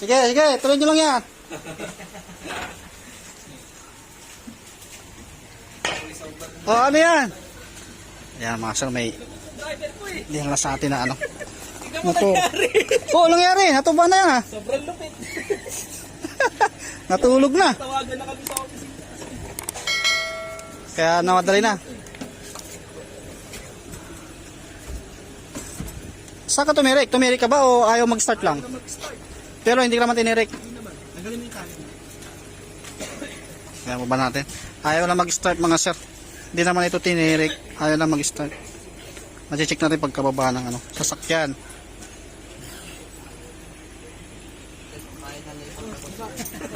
Sige, sige, tuloy nyo lang yan. oh, ano yan? Ayan mga sir, may hindi lang sa atin na ano. Motor. Oh, anong nangyari? Natuba na yan ha. Sobrang lupit. Natulog na. Tawagan na kami sa office. Kaya namadali na. Saan ka tumirik? Tumirik ka ba o ayaw mag-start lang? Pero hindi ka naman tinirik. Nagaling yung tayo. Kaya mo ba natin? Ayaw na mag-start mga sir. Hindi naman ito tinirik. Ayaw na mag-start. Mache-check natin pagkababa ng ano, sasakyan.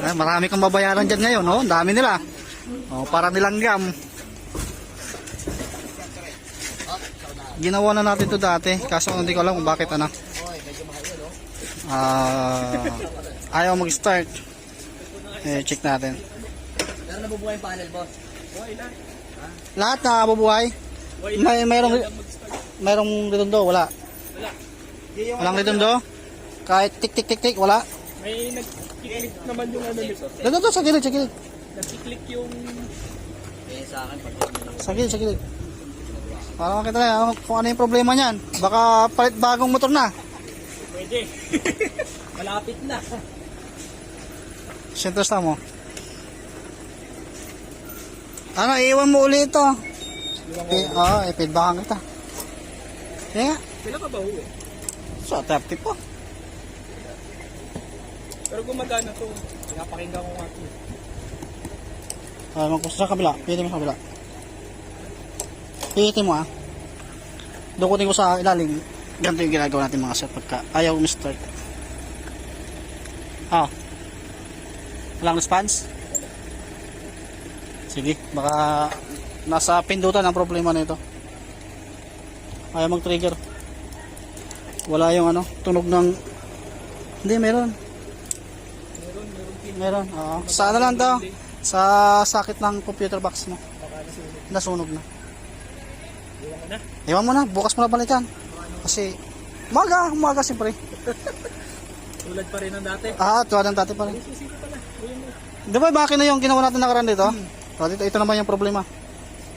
Ay, marami kang babayaran dyan ngayon, no? Ang dami nila. Oh, para nilanggam. Ginawa na natin to dati, kaso hindi ko alam kung bakit ano. Ah, ayaw mag-start. Eh, check natin. Meron na bubuhay panel, boss. Okay na. Lahat na mabubuhay? May mayroong mayroong redondo, wala. Wala. Walang redondo? Kahit tik tik tik tik, wala. May nag-click naman yung ano nito. Redondo sa gilid, sa gilid. Nag-click yung... Eh, sa akin, pag Sa gilid, sa gilid. Para makita na ano, kung ano yung problema niyan. Baka palit bagong motor na. Pwede. Malapit na. Sentros na mo. Ano, iwan mo uli ito. Oo, oh, ipidbakan kita. Sige nga. Ka ba uwi? So, 30 po. Pero gumagana to. Pinapakinggan ko nga to. Ah, magpusto sa kabila. Pilitin mo sa kabila. Pilitin mo ah. Dukutin ko sa ilalim. Ganito yung ginagawa natin mga sir pagka ayaw start. Ah. Walang response? Sige, baka nasa pindutan ang problema nito. Ayaw mag-trigger. Wala yung ano, tunog ng... Hindi, meron. Meron, meron. Meron, oo. Sa ano lang to? Sa sakit ng computer box mo. Nasunog. Na. Iwan mo na, bukas mo na balikan. Kasi, umaga, umaga siyempre. Tulad pa rin ng dati. Ah, tuwa ng dati pa rin. Susi ko pala. Ayun mo. Di ba bakit na yung ginawa natin nakaraan dito? Oh, dito, ito naman yung problema.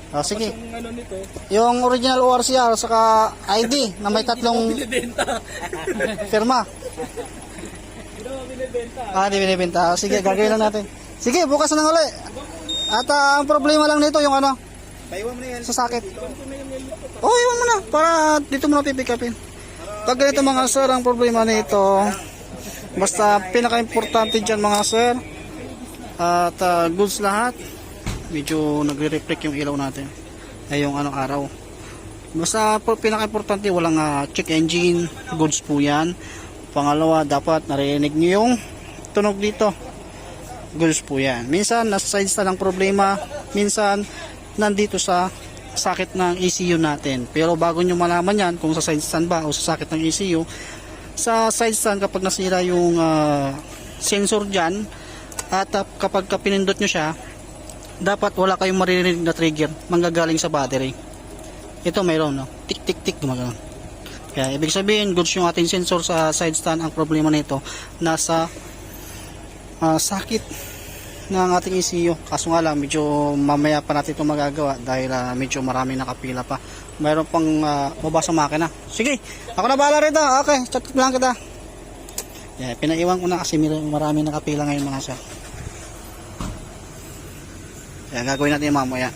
Ah, sige. Yung ano nito, Yung original ORCR saka ID na may tatlong firma. Hindi naman binibenta. Ah, di binibenta. Ah, Sige, gagawin lang natin. Sige, bukas na uli. At ah, ang problema lang nito yung ano, Paiwan mo na yan. sa sakit. Oh, iwan mo na. Para dito mo na pipick upin. Pag ganito mga sir, ang problema nito, basta pinaka-importante dyan mga sir, at ah, goods lahat, medyo nagre-reflect yung ilaw natin. Ay yung anong araw. Basta po, pinaka-importante, walang ah, check engine, goods po yan. Pangalawa, dapat narinig niyo yung tunog dito. Goods po yan. Minsan, nasa side stand ang problema. Minsan, nandito sa sakit ng ECU natin. Pero bago nyo malaman yan kung sa side stand ba o sa sakit ng ECU, sa side stand kapag nasira yung ah, sensor dyan at ah, kapag ka pinindot nyo siya, dapat wala kayong maririnig na trigger manggagaling sa battery. Ito mayroon, no? Tik tik tik gumagano. Kaya ibig sabihin, goods yung ating sensor sa side stand. Ang problema nito, nasa ah, sakit ng ating ECU. Kaso nga lang, medyo mamaya pa natin ito magagawa dahil ah, medyo marami nakapila pa. Mayroon pang uh, baba makina. Sige, ako na bahala rito. Okay, chat lang kita. Yeah, pinaiwan ko na kasi marami nakapila ngayon mga sir. Kaya gagawin natin mamaya.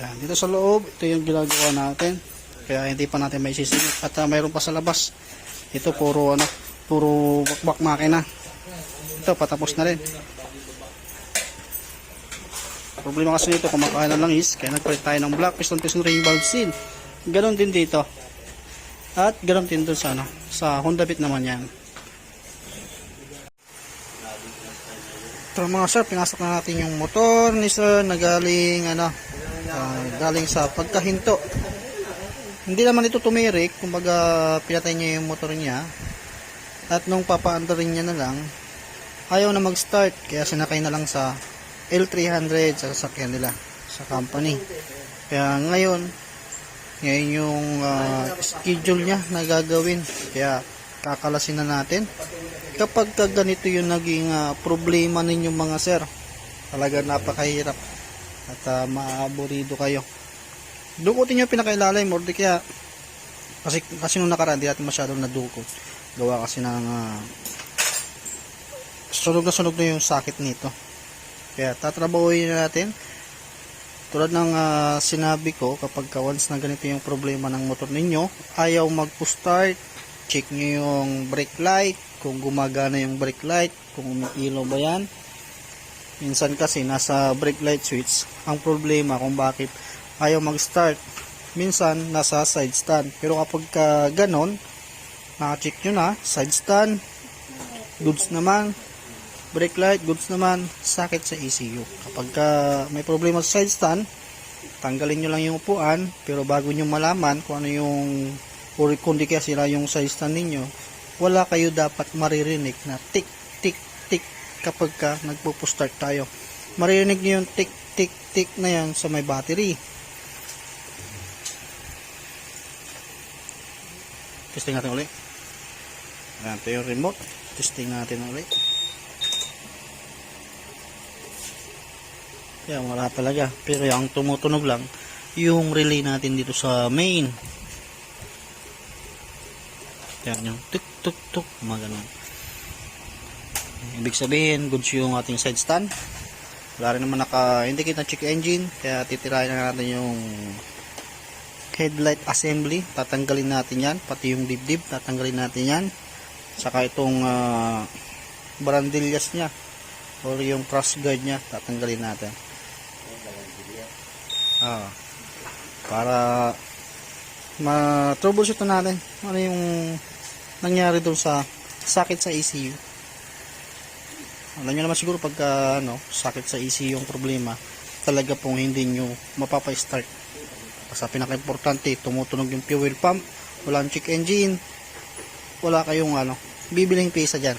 Yan, dito sa loob, ito yung ginagawa natin. Kaya hindi pa natin may sisingit. At ah, mayroon pa sa labas. Ito puro ano, puro bakbak makina. Ito patapos na rin. Problema kasi nito kumakain ng langis kaya nagpalit tayo ng black piston piston ring valve seal. Ganon din dito. At ganon din dun sa ano, sa Honda Beat naman yan. Ito mga sir, pinasok na natin yung motor ni sir na galing ano, ah, galing sa pagkahinto. Hindi naman ito tumirik, kumbaga pinatay niya yung motor niya. At nung papaandarin niya na lang, ayaw na mag-start, kaya sinakay na lang sa L300 sa sasakyan nila, sa company. Kaya ngayon, Ngayon yung ah, schedule niya na gagawin. Kaya kakalasin na natin. Kapag ka ganito yung naging ah, problema ninyo mga sir, talaga napakahirap at uh, maaburido kayo. Dukutin nyo pinakailalim or di kaya kasi, kasi nung nakaraan di natin masyadong nadukot. Gawa kasi ng ah, sunog na sunog na yung sakit nito. Kaya tatrabahuin na natin. Tulad ng ah, sinabi ko, kapag ka once na ganito yung problema ng motor ninyo, ayaw mag-start, check nyo yung brake light, kung gumagana yung brake light, kung umiilaw ba yan. Minsan kasi nasa brake light switch, ang problema kung bakit ayaw mag-start. Minsan nasa side stand. Pero kapag ka ganon, naka-check nyo na, side stand, goods naman, brake light, goods naman, sakit sa ECU. Kapag ka may problema sa side stand, tanggalin nyo lang yung upuan, pero bago nyo malaman kung ano yung, or kung di kaya sila yung side stand ninyo, wala kayo dapat maririnig na tick, tick, tick kapag ka nagpo-start tayo. Maririnig nyo yung tick, tick, tick na yan sa may battery. Testing natin ulit. Ayan, ito yung remote. Testing natin ulit. Yan, wala talaga. Pero ang tumutunog lang, yung relay natin dito sa main. Yan, yung tuk tuk tuk, mga ganun. Ibig sabihin, goods yung ating side stand. Wala rin naman naka-indicate na check engine, kaya titirahin na natin yung headlight assembly. Tatanggalin natin yan, pati yung dibdib, tatanggalin natin yan. Saka itong ah, barandillas niya, or yung cross guard niya, tatanggalin natin. Ah, para ma-troubleshoot na natin ano yung nangyari doon sa sakit sa ECU. Alam nyo naman siguro pagka ano, sakit sa ECU yung problema, talaga pong hindi nyo mapapa-start. Kasi pinaka-importante, tumutunog yung fuel pump, walang check engine, wala kayong ano, bibiling pisa dyan.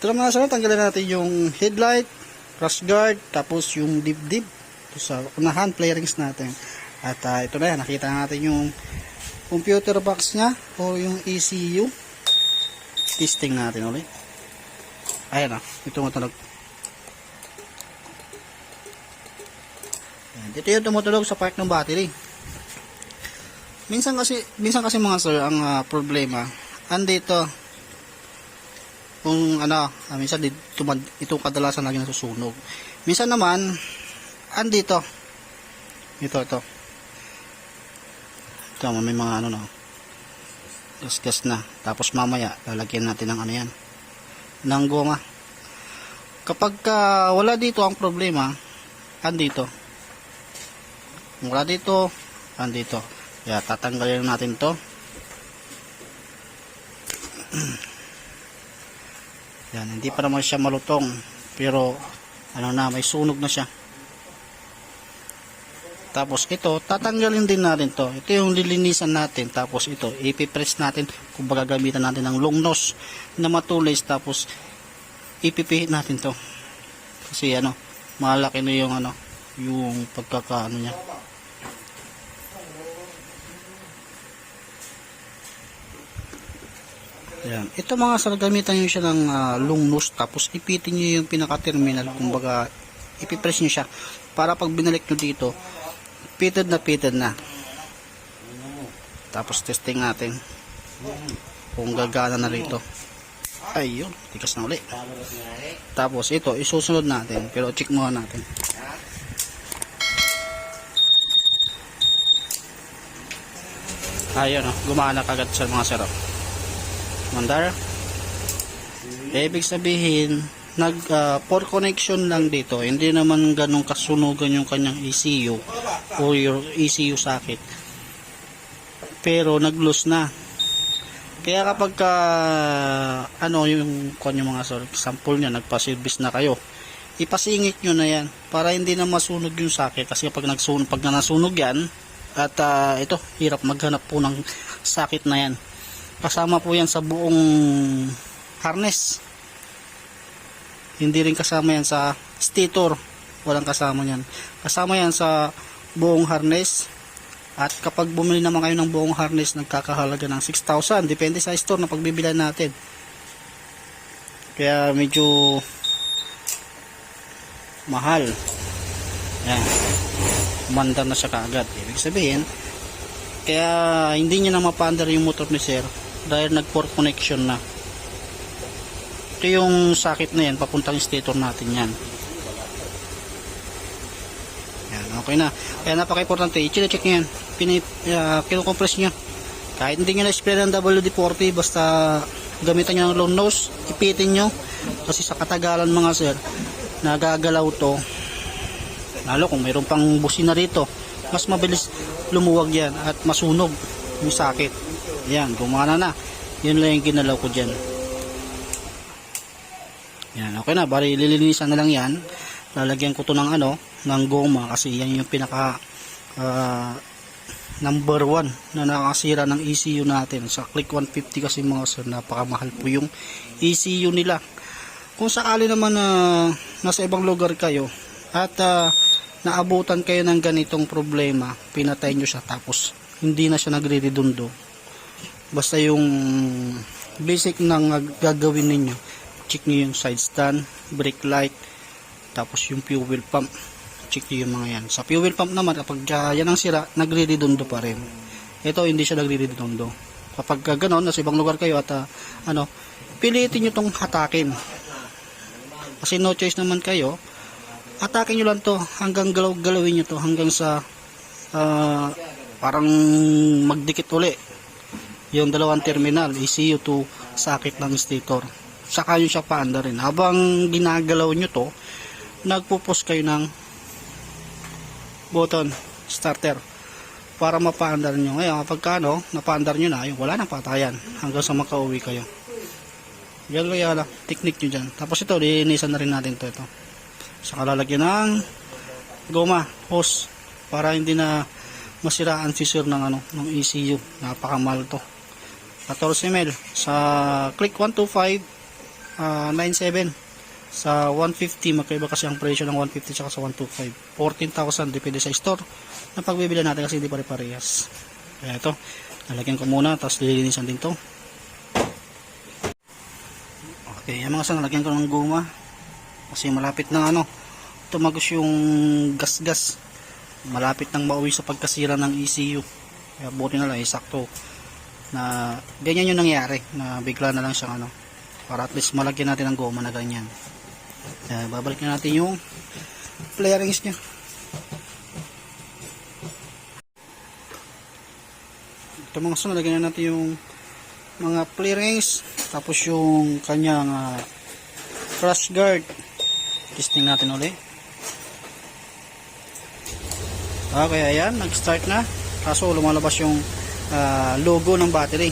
Ito mga sa tanggalin natin yung headlight, cross guard, tapos yung dibdib ito sa unahan, flarings natin. At ah, ito na yan, nakita natin yung computer box niya o yung ECU. Testing natin ulit. Ayan na, ito matulog. Ayan, Dito yung tumutulog sa part ng battery. Minsan kasi, minsan kasi mga sir, ang ah, problema, andito, kung ano, ah, minsan dito, ito kadalasan lagi nasusunog. Minsan naman, andito, ito, ito. Ito, may mga ano na, gas-gas na. Tapos mamaya, lalagyan natin ng ano yan, ng goma. Kapag ka wala dito ang problema, andito. Wala dito, andito. Kaya tatanggalin natin to. Yan, hindi pa naman siya malutong. Pero, ano na, may sunog na siya. Tapos ito, tatanggalin din natin to. Ito yung lilinisan natin. Tapos ito, ipipress natin kung gagamitan natin ng long nose na matulis. Tapos, ipipihit natin to. Kasi ano, malaki na yung ano, yung pagkakaano niya. Yan. Ito mga sir, gamitan nyo siya ng ah, long nose tapos ipitin nyo yung pinaka-terminal kumbaga ipipress nyo siya. Para pag binalik nyo dito pitted na pitted na. Tapos testing natin kung gagana na rito. Ayun tikas na uli. Tapos ito isusunod natin pero check muna natin. Ayun oh, gumana kagad sa mga sir oh. Mandar. Eh, ibig sabihin nag uh, for connection lang dito. Hindi naman ganun kasunugan yung kanyang ECU o your ECU socket. Pero nag-loose na. Kaya kapag ka, ano yung yung mga sir, sample nyo nagpa-service na kayo ipasingit nyo na yan para hindi na masunog yung socket. Kasi kapag nagsunog pag na nasunog yan at ah, ito hirap maghanap po ng socket na yan kasama po yan sa buong harness. Hindi rin kasama yan sa stator. Walang kasama yan kasama yan sa buong harness. At kapag bumili naman kayo ng buong harness nagkakahalaga ng 6,000 depende sa store na pagbibilan natin. Kaya medyo mahal. Yan. Umandar na siya kaagad. Ibig sabihin kaya hindi niya na mapaandar yung motor ni sir dahil nag port connection na. Ito yung sakit na yan papuntang stator natin yan. Yan okay na. Kaya napaka-importante i-check nyo yan. Pini, uh, kinocompress nyo. Kahit hindi nyo na-spray ng WD-40 basta gamitan nyo ng long nose ipitin nyo. Kasi sa katagalan mga sir nagagalaw to. Lalo kung mayroon pang busina rito. Mas mabilis lumuwag yan at masunog yung sakit yan gumana na. Yun lang yung ginalaw ko dyan. Yan okay na. Bari lilinisan na lang yan. Lalagyan ko to ng ano ng goma kasi yan yung pinaka ah, number 1 na nakasira ng ECU natin. Sa click 150 kasi mga sir napakamahal po yung ECU nila. Kung sakali naman na nasa ibang lugar kayo at ah, naabutan kayo ng ganitong problema pinatay nyo siya tapos hindi na siya nagre-redundo basta yung basic na gagawin ninyo check nyo yung side stand brake light tapos yung fuel pump. Check nyo yung mga yan. Sa fuel pump naman kapag ah, yan ang sira nagre-redundo pa rin. Ito hindi siya nagre-redundo kapag uh, ganon nasa ibang lugar kayo at ah, ano pilitin nyo tong hatakin. Kasi no choice naman kayo. Atake nyo lang to hanggang galaw galawin nyo to hanggang sa ah, parang magdikit uli yung dalawang terminal ECU to sakit ng stator. Saka nyo siya paanda rin. Habang ginagalaw nyo to nagpupos kayo ng button starter para mapaandar nyo. Ngayon kapag ano napaandar nyo na yung wala nang patayan hanggang sa makauwi kayo. Yan kaya lang technique nyo dyan. Tapos ito linisan na rin natin to ito. Saka lalagyan ng goma hose para hindi na masiraan si sir ng ano ng ECU napakamahal to 14 ml sa click 125 ah, 97 sa 150 magkaiba kasi ang presyo ng 150 tsaka sa 125 14,000 depende sa store na pagbibili natin kasi hindi pare-parehas kaya ito lalagyan ko muna tapos lilinisan din to. Okay yung mga sa nalagyan ko ng guma. Kasi malapit na ano tumagos yung gas-gas. Malapit nang mauwi sa pagkasira ng ECU kaya buti na lang eh, sakto na ganyan yung nangyari na bigla na lang siyang ano para at least malagyan natin ng goma na ganyan. Kaya babalik na natin yung flarings nya ito mga sunod lagyan na natin yung mga flarings tapos yung kanyang ah, crash guard. Testing natin ulit. Okay, ayan, nag-start na. Kaso lumalabas yung ah, logo ng battery.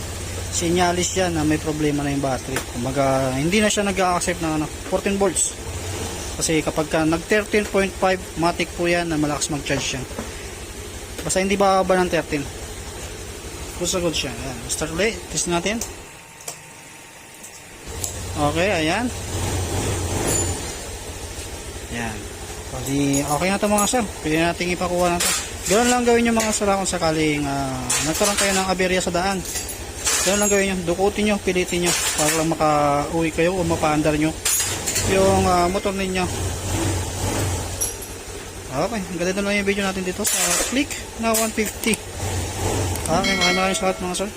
Sinyalis yan na may problema na yung battery. Kumbaga, hindi na siya nag-accept ng ano, 14 volts. Kasi kapag ka nag 13.5 matic po yan na malakas mag-charge siya. Basta hindi bababa ng 13. Good sa good siya. Ayan, start ulit. Test natin. Okay, ayan. Ayan. Pwede, okay na ito mga sir. Pwede natin ipakuha na ito. Ganun lang gawin nyo mga sir kung sakaling uh, nagkaroon kayo ng aberya sa daan. Ganun lang gawin nyo. Dukutin nyo, pilitin nyo para lang makauwi kayo o mapaandar nyo yung ah, motor ninyo. Okay, ganito lang yung video natin dito sa click na 150. Okay, maraming maraming salamat mga sir.